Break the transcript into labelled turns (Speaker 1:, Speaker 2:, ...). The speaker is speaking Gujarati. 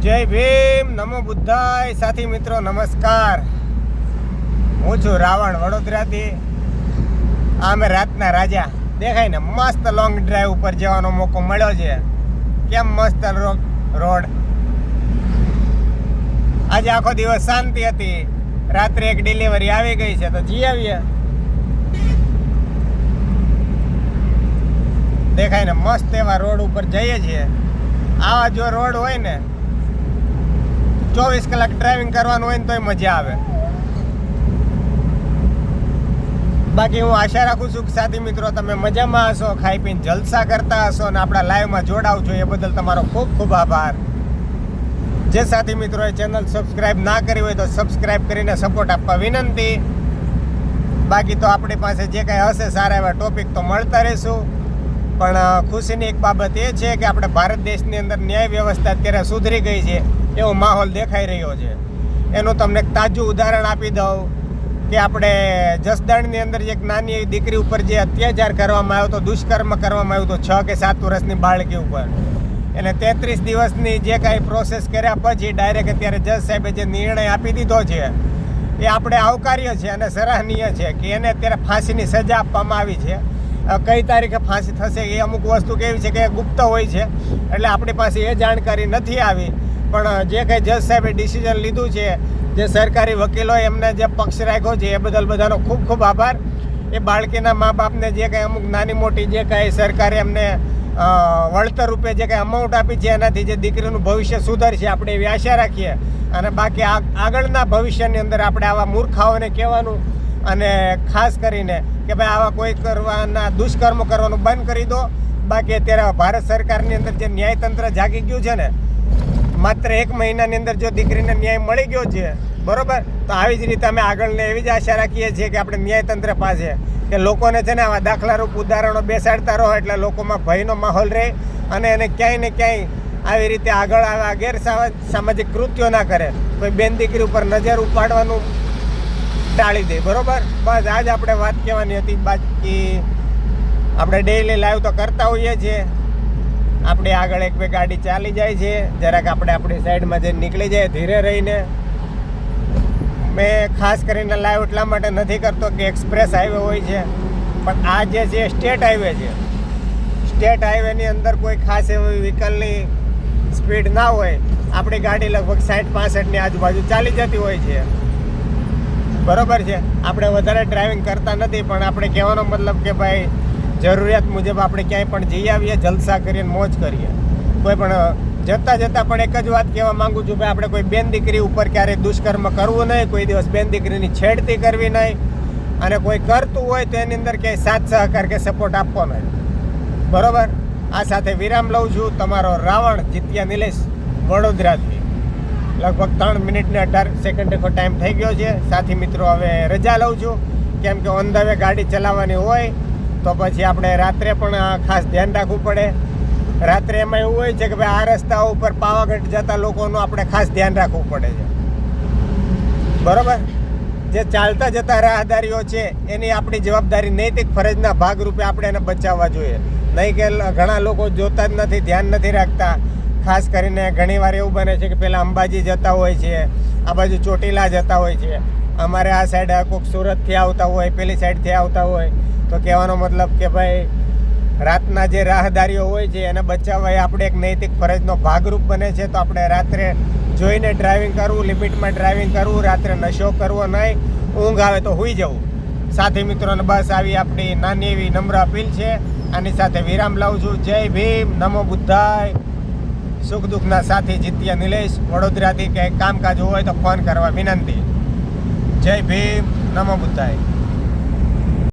Speaker 1: જય ભીમ, નમો બુદ્ધાય. સાથી મિત્રો, નમસ્કાર. હું છું રાવણ વડોદરાથી. આ અમે રાતના રાજા. દેખાય ને, મસ્ત લોંગ ડ્રાઈવ ઉપર જવાનો મોકો મળ્યો છે. કેમ મસ્ત રોડ. આજે આખો દિવસ શાંતિ હતી. રાત્રે એક ડિલિવરી આવી ગઈ છે, તો જી આવીએ. દેખાય ને, મસ્ત એવા રોડ ઉપર જઈએ છીએ. આવા જો રોડ હોય ને ચોવીસ કલાક ડ્રાઇવિંગ કરવાનું હોય ને તોય મજા આવે. બાકી હું આશા રાખું છું કે સાથી મિત્રો, તમે મજામાં હશો, ખાઈ પીને જલસા કરતા હશો અને આપણા લાઈવમાં જોડાવ છો એ બદલ તમારો ખૂબ ખૂબ આભાર. જે સાથી મિત્રોએ ચેનલ સબસ્ક્રાઇબ ના કરી હોય તો સબસ્ક્રાઇબ કરીને સપોર્ટ આપવા વિનંતી. બાકી તો આપણી પાસે જે કાંઈ હશે, સારા એવા ટોપિક તો મળતા રહેશું. પણ ખુશીની એક બાબત એ છે કે આપણે ભારત દેશની અંદર ન્યાય વ્યવસ્થા અત્યારે સુધરી ગઈ છે, એવો માહોલ દેખાઈ રહ્યો છે. એનું તમને તાજું ઉદાહરણ આપી દઉં કે આપણે જસદણની અંદર એક નાની એવી દીકરી ઉપર જે અત્યાચાર કરવામાં આવ્યો તો દુષ્કર્મ કરવામાં આવ્યું તો છ કે સાત વર્ષની બાળકી ઉપર. એને તેત્રીસ દિવસની જે કાંઈ પ્રોસેસ કર્યા પછી ડાયરેક્ટ અત્યારે જજ સાહેબે જે નિર્ણય આપી દીધો છે, એ આપણે આવકાર્ય છે અને સરાહનીય છે કે એને અત્યારે ફાંસીની સજા આપવામાં આવી છે. કઈ તારીખે ફાંસી થશે એ અમુક વસ્તુ કેવી છે કે ગુપ્ત હોય છે. એટલે આપણી પાસે એ જાણકારી નથી આવી. પણ જે કંઈ જજ સાહેબે ડિસિઝન લીધું છે, જે સરકારી વકીલો એમને જે પક્ષ રાખ્યો છે, એ બદલ બધાનો ખૂબ ખૂબ આભાર. એ બાળકીના મા બાપને જે કંઈ અમુક નાની મોટી જે કાંઈ સરકારે એમને વળતર રૂપે જે કંઈ અમાઉન્ટ આપી છે, એનાથી જે દીકરીનું ભવિષ્ય સુધરશે, આપણે એવી આશા રાખીએ. અને બાકી આગળના ભવિષ્યની અંદર આપણે આવા મૂર્ખાઓને કહેવાનું અને ખાસ કરીને કે ભાઈ આવા કોઈ કરવાના દુષ્કર્મ કરવાનું બંધ કરી દો. બાકી અત્યારે ભારત સરકારની અંદર જે ન્યાયતંત્ર જાગી ગયું છે ને, માત્ર એક મહિનાની અંદર જો દીકરીને ન્યાય મળી ગયો છે, બરોબર? તો આવી જ રીતે અમે આગળને એવી જ આશા રાખીએ છીએ કે આપણે ન્યાયતંત્ર પાસે કે લોકોને છે ને આવા દાખલારૂપ ઉદાહરણો બેસાડતા રહો એટલે લોકોમાં ભયનો માહોલ રહે અને એને ક્યાંય ને ક્યાંય આવી રીતે આગળ આવા ગેરસામાજિક કૃત્યો ના કરે. કોઈ બેન દીકરી ઉપર નજર ઉપાડવાનું ટાળી દે, બરોબર? બસ, આજ આપણે વાત કહેવાની હતી, બાકી આપણે ડેઈલી લાઈવ તો કરતા હોઈએ છીએ. આપણી આગળ એક બે ગાડી ચાલી જાય છે, જરાક આપણે આપણી સાઈડમાં જઈને નીકળી જાય, ધીરે રહીને. મેં ખાસ કરીને લાઈવ એટલા માટે નથી કરતો કે એક્સપ્રેસ હાઈવે હોય છે, પણ આ જે છે સ્ટેટ હાઈવે છે. સ્ટેટ હાઈવેની અંદર કોઈ ખાસ એવી વ્હીકલની સ્પીડ ના હોય. આપણી ગાડી લગભગ સાઠ પાસઠની આજુબાજુ ચાલી જતી હોય છે. બરોબર છે. આપણે વધારે ડ્રાઇવિંગ કરતા નથી, પણ આપણે કહેવાનો મતલબ કે ભાઈ, જરૂરિયાત મુજબ આપણે ક્યાંય પણ જઈ આવીએ, જલસા કરીને મોજ કરીએ. કોઈ પણ, જતાં જતાં પણ એક જ વાત કહેવા માંગુ છું કે આપણે કોઈ બેન દીકરી ઉપર ક્યારેય દુષ્કર્મ કરવું નહીં, કોઈ દિવસ બેન દીકરીની છેડતી કરવી નહીં અને કોઈ કરતું હોય તો એની અંદર ક્યાંય સાથ સહકાર કે સપોર્ટ આપવો નહીં. બરોબર? આ સાથે વિરામ લઉં છું. તમારો રાવણ જીત્યા નિલેશ વડોદરાથી. લગભગ ત્રણ મિનિટ ને અઢાર સેકન્ડ ટાઈમ થઈ ગયો છે. સાથી મિત્રો, હવે રજા લઉં છું. કેમ કે ઓન ધ વે ગાડી ચલાવવાની હોય, તો પછી આપણે રાત્રે પણ ખાસ ધ્યાન રાખવું પડે. રાત્રે એમાં એવું હોય છે કે ભાઈ આ રસ્તા ઉપર પાવાગઢ જતા લોકોનું આપણે ખાસ ધ્યાન રાખવું પડે છે. બરોબર? જે ચાલતા જતા રાહદારીઓ છે, એની આપણી જવાબદારી નૈતિક ફરજના ભાગરૂપે આપણે એને બચાવવા જોઈએ. નહીં કે ઘણા લોકો જોતા જ નથી, ધ્યાન નથી રાખતા. ખાસ કરીને ઘણીવાર એવું બને છે કે પહેલાં અંબાજી જતા હોય છે, આ બાજુ ચોટીલા જતા હોય છે. અમારે આ સાઈડ કોઈક સુરતથી આવતા હોય, પેલી સાઈડથી આવતા હોય, તો કહેવાનો મતલબ કે ભાઈ, રાતના જે રાહદારીઓ હોય છે, એને બચાવવા એ આપણે એક નૈતિક ફરજનો ભાગરૂપ બને છે. તો આપણે રાત્રે જોઈને ડ્રાઇવિંગ કરવું લિમિટમાં ડ્રાઇવિંગ કરવું, રાત્રે નશો કરવો નહીં, ઊંઘ આવે તો હુઈ જવું. સાથી મિત્રોને બસ આવી આપણી નાની એવી નમ્ર અપીલ છે. આની સાથે વિરામ લાવું છું. જય ભીમ, નમો બુદ્ધાય. સુખ દુઃખના સાથી જીત્યા નિલેશ, વડોદરાથી કંઈક કામકાજ હોય તો ફોન કરવા વિનંતી. જય ભીમ, નમો બુદ્ધાય.